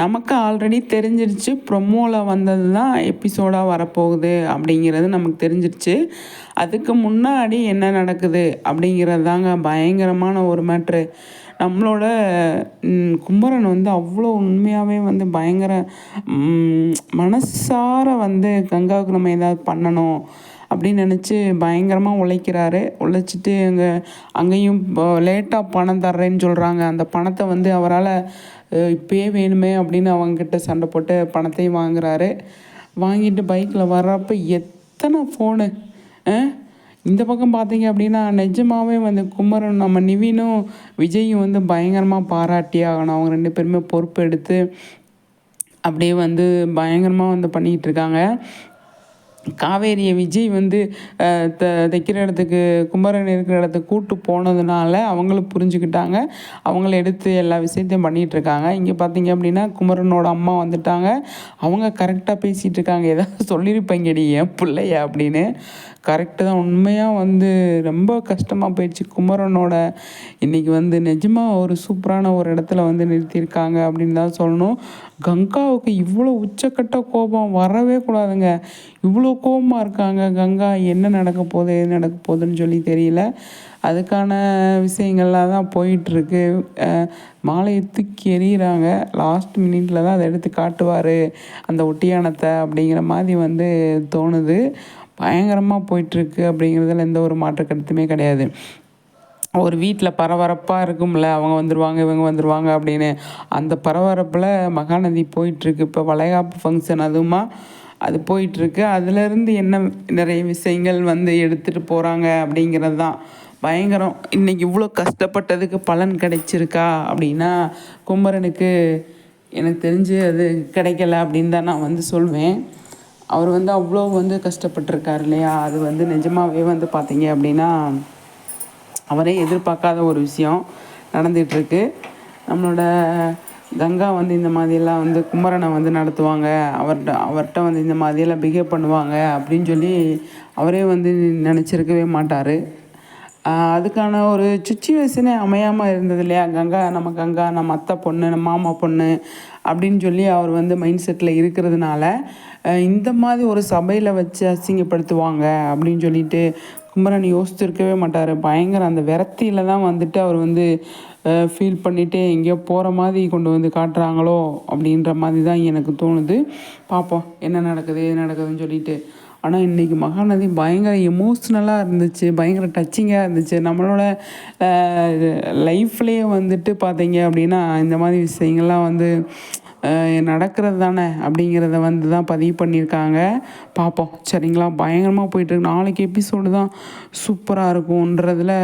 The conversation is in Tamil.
நமக்கு ஆல்ரெடி தெரிஞ்சிருச்சு ப்ரொமோவில் வந்தது தான் எபிசோடாக வரப்போகுது அப்படிங்கிறது நமக்கு தெரிஞ்சிருச்சு. அதுக்கு முன்னாடி என்ன நடக்குது அப்படிங்கிறது தாங்க பயங்கரமான ஒரு மேட்ரு நம்மளோட கும்பரன் வந்து அவ்வளோ உண்மையாகவே வந்து பயங்கர மனசார வந்து கங்காவுக்கு நம்ம ஏதாவது பண்ணணும். அப்படின்னு நினச்சி பயங்கரமாக உழைக்கிறாரு. உழைச்சிட்டு அங்கே அங்கேயும் லேட்டாக பணம் தர்றேன்னு சொல்கிறாங்க அந்த பணத்தை வந்து அவரால் இப்போயே வேணுமே அப்படின்னு அவங்கக்கிட்ட சண்டை போட்டு பணத்தையும் வாங்குறாரு. வாங்கிட்டு பைக்கில் வர்றப்ப எத்தனை ஃபோனு இந்த பக்கம் பார்த்தீங்க அப்படின்னா நிஜமாகவே வந்து குமரன் நம்ம நிவினும் விஜயும் வந்து பயங்கரமாக பாராட்டி ஆகணும். அவங்க ரெண்டு பேருமே பொறுப்பு எடுத்து அப்படியே வந்து பயங்கரமாக வந்து பண்ணிக்கிட்டு இருக்காங்க. காவேரியை விஜய் வந்து த தைக்கிற இடத்துக்கு குமரன் இருக்கிற இடத்துக்கு கூட்டு போனதுனால அவங்களும் புரிஞ்சுக்கிட்டாங்க. அவங்கள எடுத்து எல்லா விஷயத்தையும் பண்ணிகிட்ருக்காங்க. இங்கே பார்த்தீங்க அப்படின்னா குமரனோட அம்மா வந்துட்டாங்க. அவங்க கரெக்டாக பேசிகிட்டு இருக்காங்க ஏதாவது சொல்லியிருப்பேங்கடி என் பிள்ளைய? அப்படின்னு. கரெக்டு தான். உண்மையாக வந்து ரொம்ப கஷ்டமாக போயிடுச்சு. குமரனோட இன்றைக்கி வந்து நிஜமாக ஒரு சூப்பரான ஒரு இடத்துல வந்து நிறுத்தியிருக்காங்க அப்படின்னு தான் சொல்லணும். கங்காவுக்கு இவ்வளோ உச்சக்கட்ட கோபம் வரவே கூடாதுங்க. இவ்வளோ கோபமாக இருக்காங்க. கங்கா என்ன நடக்க போகுது எது நடக்க போகுதுன்னு சொல்லி தெரியல. அதுக்கான விஷயங்கள்லாம் தான் போயிட்டுருக்கு. மாலையை தூக்கி எறிகிறாங்க லாஸ்ட் மினிட்ல தான் அதை எடுத்து காட்டுவார். அந்த ஒட்டியானத்தை அப்படிங்கிற மாதிரி வந்து தோணுது. பயங்கரமாக போயிட்டுருக்கு அப்படிங்கிறதுல எந்த ஒரு மாற்று கருத்துமே கிடையாது. ஒரு வீட்டில் பரபரப்பாக இருக்கும்ல அவங்க வந்துடுவாங்க இவங்க வந்துடுவாங்க அப்படின்னு. அந்த பரபரப்பில் மகாநதி போயிட்டுருக்கு. இப்போ வளைகாப்பு ஃபங்க்ஷன் அதுவுமா அது போயிட்டுருக்கு. அதுலேருந்து என்ன நிறைய விஷயங்கள் வந்து எடுத்துகிட்டு போகிறாங்க அப்படிங்கிறது தான் பயங்கரம். இன்றைக்கி இவ்வளோ கஷ்டப்பட்டதுக்கு பலன் கிடைச்சிருக்கா அப்படின்னா குமரனுக்கு எனக்கு தெரிஞ்சு அது கிடைக்கல அப்படின்னு தான் நான் வந்து சொல்வேன். அவர் வந்து அவ்வளோ வந்து கஷ்டப்பட்டிருக்கார் இல்லையா? அது வந்து நிஜமாகவே வந்து பார்த்தீங்க அப்படின்னா அவரே எதிர்பார்க்காத ஒரு விஷயம் நடந்துகிட்ருக்கு. நம்மளோட கங்கா வந்து இந்த மாதிரியெல்லாம் வந்து குமரனை வந்து நடத்துவாங்க. அவர்கிட்ட அவர்கிட்ட வந்து இந்த மாதிரியெல்லாம் பிஹேவ் பண்ணுவாங்க அப்படின்னு சொல்லி அவரே வந்து நினச்சிருக்கவே மாட்டார். அதுக்கான ஒரு சுச்சுவேஷனே அமையாமல் இருந்தது இல்லையா? கங்கா நம்ம கங்கா நம்ம அத்தை பொண்ணு நம்ம மாமா பொண்ணு அப்படின்னு சொல்லி அவர் வந்து மைண்ட் செட்டில் இருக்கிறதுனால இந்த மாதிரி ஒரு சபையில் வச்சு அசிங்கப்படுத்துவாங்க அப்படின்னு சொல்லிட்டு குமரன் யோசிச்சிருக்கவே மாட்டார். பயங்கர அந்த விரத்தியில் தான் வந்துட்டு அவர் வந்து ஃபீல் பண்ணிவிட்டு எங்கேயோ போகிற மாதிரி கொண்டு வந்து காட்டுறாங்களோ அப்படின்ற மாதிரி தான் எனக்கு தோணுது. பார்ப்போம் என்ன நடக்குது எது நடக்குதுன்னு சொல்லிட்டு. ஆனால் இன்றைக்கி மகாநதி பயங்கர எமோஷ்னலாக இருந்துச்சு பயங்கர டச்சிங்காக இருந்துச்சு. நம்மளோட லைஃப்லேயே வந்துட்டு பார்த்தீங்க அப்படின்னா இந்த மாதிரி விஷயங்கள்லாம் வந்து நடக்கிறது தானே அப்படிங்கிறத வந்து தான் பதிவு பண்ணியிருக்காங்க. பார்ப்போம் சரிங்களா? பயங்கரமாக போயிட்டுருக்கு நாளைக்கு எபிசோடு தான் சூப்பராக இருக்கும்ன்றதில்